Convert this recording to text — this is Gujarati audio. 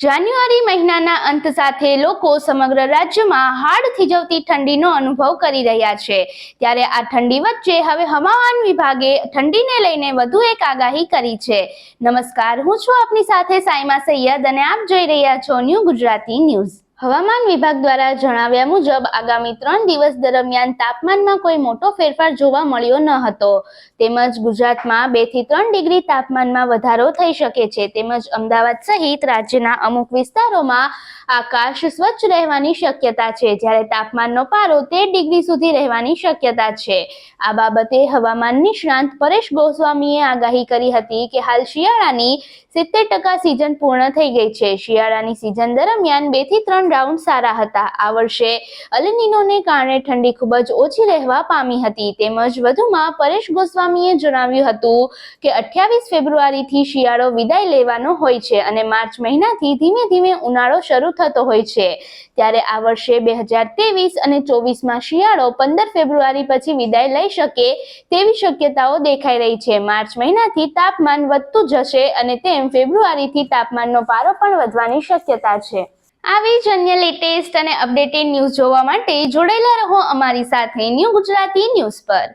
જાન્યુઆરી મહિનાના અંત સાથે લોકો સમગ્ર રાજ્યમાં હાડ થીજવતી ઠંડીનો અનુભવ કરી રહ્યા છે. ત્યારે આ ઠંડી વચ્ચે હવે હવામાન વિભાગે ઠંડીને લઈને વધુ એક આગાહી કરી છે. નમસ્કાર, હું છું આપની સાથે સાઈમા સૈયદ અને આપ જોઈ રહ્યા છો ન્યૂ ગુજરાતી ન્યૂઝ. હવામાન વિભાગ દ્વારા જણાવ્યા મુજબ, આગામી ત્રણ દિવસ દરમિયાન તાપમાનમાં કોઈ મોટો ફેરફાર જોવા મળ્યો ન હતો. તેમજ ગુજરાતમાં બેથી ત્રણ ડિગ્રી તાપમાનમાં વધારો થઈ શકે છે. તેમજ અમદાવાદ સહિત રાજ્યના અમુક વિસ્તારોમાં આકાશ સ્વચ્છ રહેવાની શક્યતા છે. જ્યારે તાપમાનનો પારો તેર ડિગ્રી સુધી રહેવાની શક્યતા છે. આ બાબતે હવામાન નિષ્ણાંત પરેશ ગોસ્વામીએ આગાહી કરી હતી કે હાલ શિયાળાની સિત્તેર ટકા સિઝન પૂર્ણ થઈ ગઈ છે. શિયાળાની સિઝન દરમિયાન બેથી ત્રણ રાઉન્ડ સારા હતા. આ વર્ષે અલનીનોને કારણે ઠંડી ખૂબ જ ઓછી રહેવા પામી હતી. તેમજ વધુમાં પરેશ ગોસ્વામીએ જણાવ્યું હતું કે અઠ્યાવીસ ફેબ્રુઆરીથી શિયાળો વિદાય લેવાનો હોય છે અને માર્ચ મહિનાથી ધીમે ધીમે ઉનાળો શરૂ થતો હોય છે. ત્યારે આ વર્ષે બે હજાર ત્રેવીસ અને ચોવીસમાં શિયાળો પંદર ફેબ્રુઆરી પછી વિદાય લઈ શકે તેવી શક્યતાઓ દેખાઈ રહી છે. માર્ચ મહિનાથી તાપમાન વધતું જશે અને તેમ ફેબ્રુઆરીથી તાપમાનનો પારો પણ વધવાની શક્યતા છે. આવી જ અન્ય લેટેસ્ટ અને અપડેટેડ ન્યૂઝ જોવા માટે જોડાયેલા રહો અમારી સાથે ન્યૂ ગુજરાતી ન્યૂઝ પર.